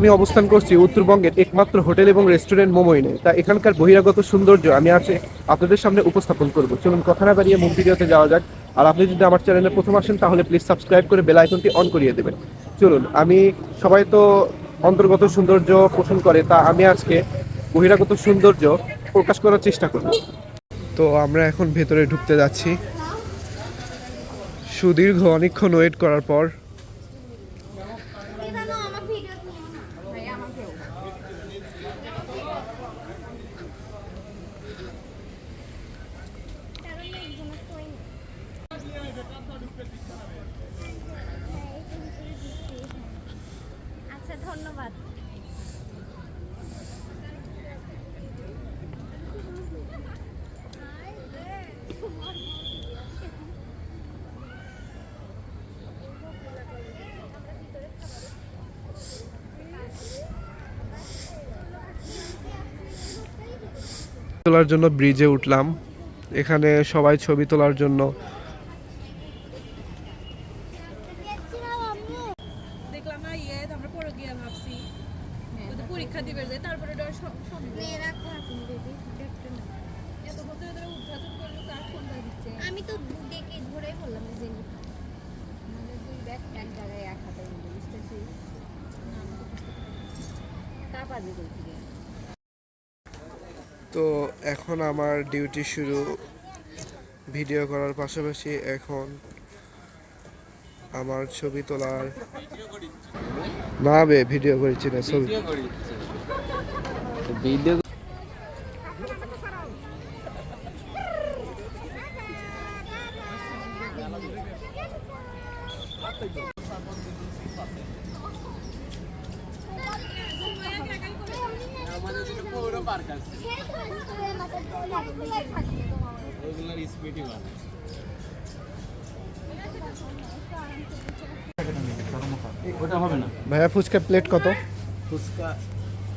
আমি অবস্থান করছি উত্তরবঙ্গের একমাত্র হোটেল এবং রেস্টুরেন্ট মোমোইনে। তা এখানকার বহিরাগত সৌন্দর্য আমি আছে আপনাদের সামনে উপস্থাপন করব। চলুন কথা না বাড়িয়ে মূল যাওয়া যাক। আর আপনি যদি আমার চ্যানেলে প্রথম আসেন, তাহলে প্লিজ সাবস্ক্রাইব করে বেল আইকনটি অন করিয়ে দেবেন। চলুন, আমি সবাই তো অন্তর্গত সৌন্দর্য পোষণ করে, তা আমি আজকে বহিরাগত সৌন্দর্য প্রকাশ করার চেষ্টা করব। তো আমরা এখন ভেতরে ঢুকতে যাচ্ছি। সুদীর্ঘ অনেকক্ষণ ওয়েট করার পর তোলার জন্য ব্রিজে উঠলাম। এখানে সবাই ছবি তোলার জন্য। দেখলাম না আমরা পরে গিয়ে ভাবছি। যদি পরীক্ষা দিবে যে তারপরে ওটা সব- সব মেয়েরা এখন বেবি দেখতে না এত বছর ধরে উদ্ঘাটন করল তার ফোনটা দিচ্ছে আমি তো দেখে ধরেই বললাম যে নি আমাদের এক জায়গায় এক হাতে মিলে বুঝতেছি তারপর দিকে থেকে তো এখন আমার ডিউটি শুরু ভিডিও করার পাশাপাশি এখন আমার ছবি তোলার না বে ভিডিও করেছি না ছবি। ভিডিও ওগুলোর স্পিডই ভালো ওটা হবে না। ভাইয়া ফুচকা প্লেট কত? ফুচকা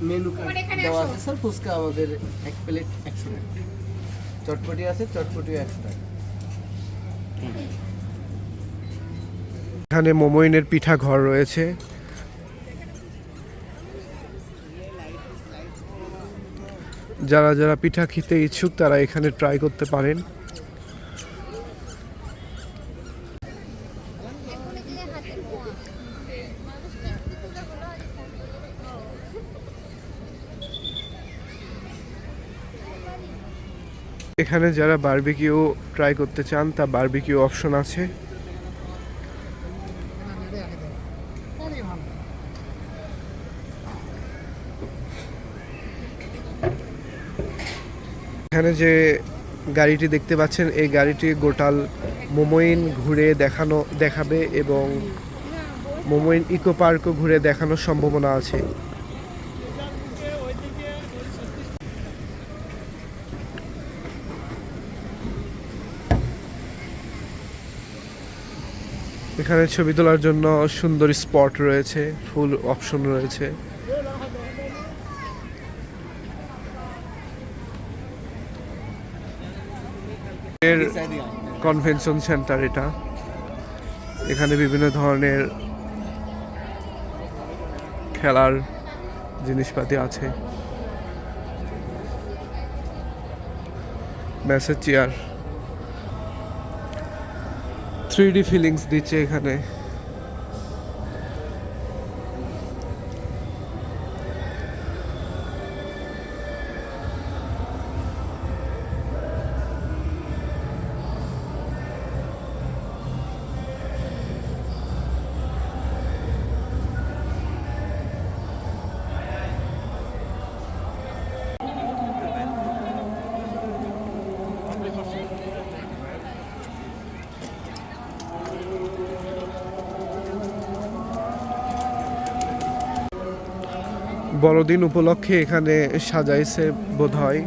মেনু কার্ড দেওয়া আছে। স্যার ফুচকা আমাদের এক প্লেট একশো টাকা। চটপটি আছে চটপটি একশো টাকা। এখানে মোমোইনের পিঠা ঘর রয়েছে। যারা যারা পিঠা খেতে ইচ্ছুক, তারা এখানে ট্রাই করতে পারেন। এখানে যারা বারবিকিউ ট্রাই করতে চান, তা বারবিকিউ অপশন আছে। এখানে যে গাড়িটি দেখতে পাচ্ছেন, এই গাড়িটি গোটাল মোমোইন ঘুরে দেখানো, দেখাবে এবং মোমোইন ইকো পার্কও ঘুরে দেখানোর সম্ভাবনা আছে। এখানে ছবি তোলার জন্য সুন্দর স্পট রয়েছে, ফুল অপশন রয়েছে। এর কনভেনশন সেন্টার এটা। এখানে বিভিন্ন ধরনের খেলার জিনিসপাতি আছে। Massage chair three D feelings দিচ্ছে এখানে। বড়দিন উপলক্ষে এখানে সাজাইছে বোধ হয়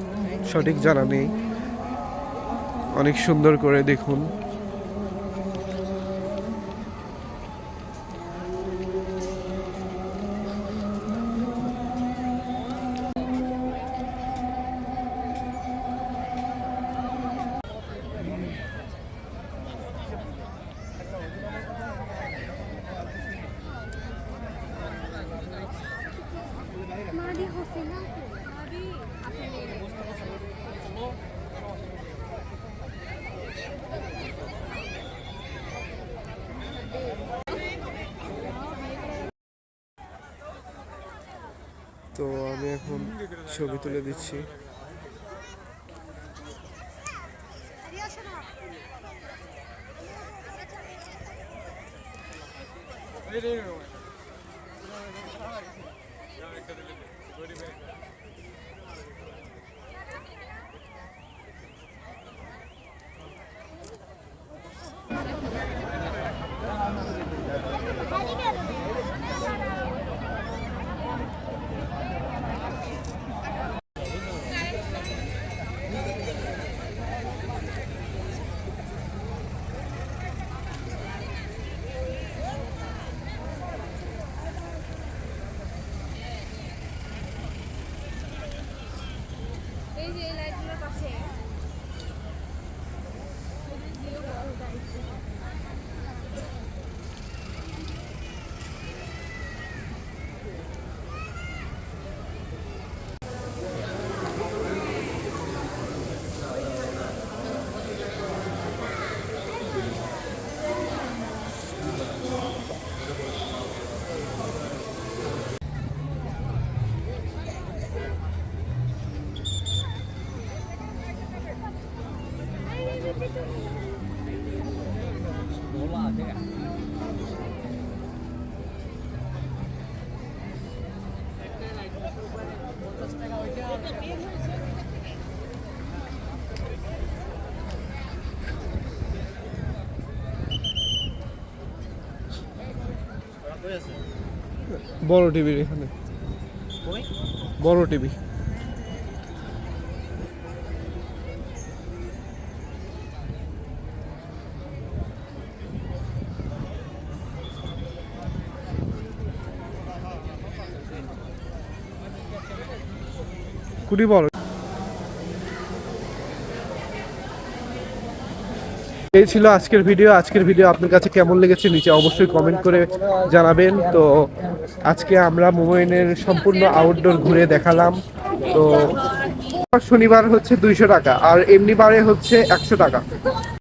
সঠিক জানা নেই। অনেক সুন্দর করে দেখুন। তো আমি এখন ছবি তুলে দিচ্ছি। এই যে এই লাইটগুলোর পাশে। বড় টিভির এখানে। বড় টিভি। কুড়ি বড়। এই ছিল আজকের ভিডিও আজকের ভিডিও আপনার কাছে কেমন লেগেছে নিচে অবশ্যই কমেন্ট করে জানাবেন। তো আজকে আমরা মোবাইলের সম্পূর্ণ আউটডোর ঘুরে দেখালাম। তো শনিবার হচ্ছে দুইশো টাকা আর এমনি বারে হচ্ছে একশো টাকা।